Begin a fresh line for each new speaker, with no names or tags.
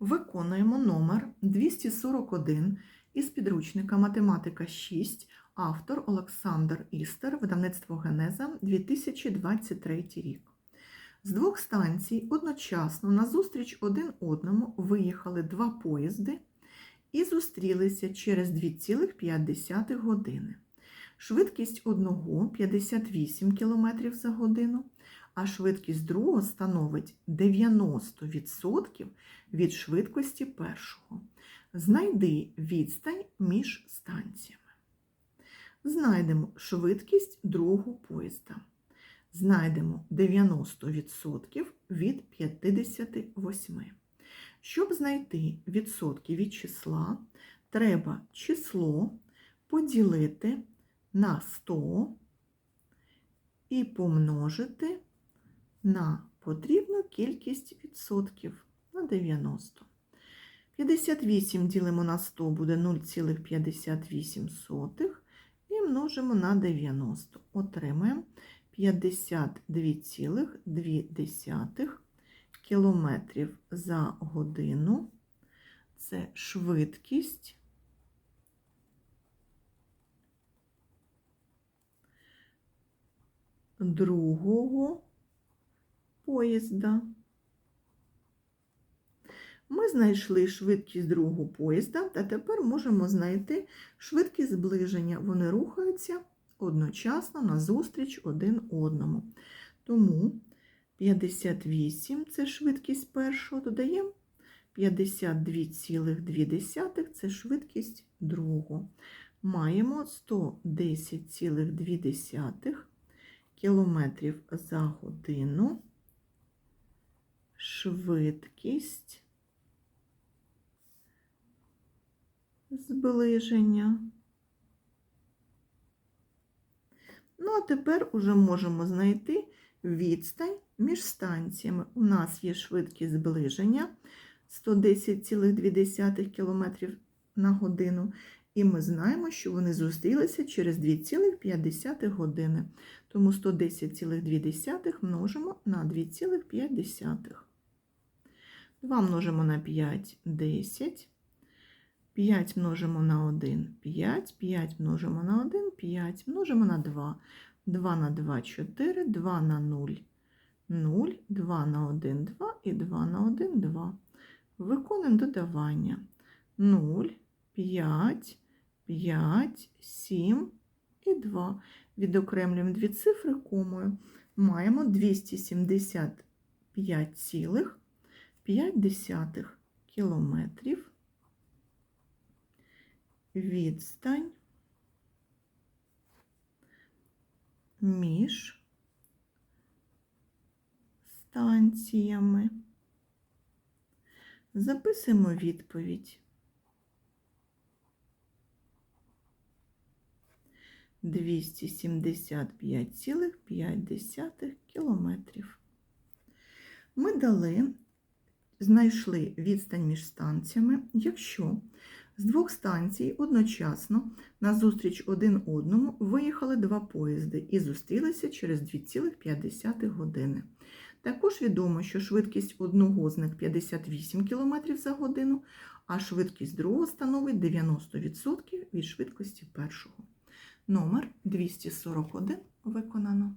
Виконуємо номер 241 із підручника Математика 6, автор Олександр Істер, видавництво Генеза 2023 рік. З двох станцій одночасно назустріч один одному виїхали два поїзди і зустрілися через 2,5 години. Швидкість одного 58 км за годину, а швидкість другого становить 90% від швидкості першого. Знайди відстань між станціями. Знайдемо швидкість другого поїзда. Знайдемо 90% від 58. Щоб знайти відсотки від числа, треба число поділити на 100 і помножити на потрібну кількість відсотків на 90. 58 ділимо на 100 буде 0,58 і множимо на 90. Отримаємо 52,2 кілометрів за годину. Це швидкість другого поїзда. Ми знайшли швидкість другого поїзда, та тепер можемо знайти швидкість зближення. Вони рухаються одночасно назустріч один одному. Тому 58 це швидкість першого, додаємо 52,2 це швидкість другого. Маємо 110,2 кілометрів за годину. Швидкість зближення. Ну, а тепер уже можемо знайти відстань між станціями. У нас є швидкість зближення 110,2 км на годину. І ми знаємо, що вони зустрілися через 2,5 години. Тому 110,2 множимо на 2,5. 2 множимо на 5 – 10. 5 множимо на 1 – 5, 5 множимо на 1 – 5, множимо на 2. 2 на 2 – 4, 2 на 0 – 0, 2 на 1 – 2 і 2 на 1 – 2. Виконуємо додавання. 0, 5, 5, 7 і 2. Відокремлюємо дві цифри комою. Маємо 275,5 кілометрів відстань між станціями. Записуємо відповідь. 275,5 кілометрів. Ми дали, знайшли відстань між станціями, якщо з двох станцій одночасно назустріч один одному виїхали два поїзди і зустрілися через 2,5 години. Також відомо, що швидкість одного з них 58 км за годину, а швидкість другого становить 90% від швидкості першого. Номер 241 виконано.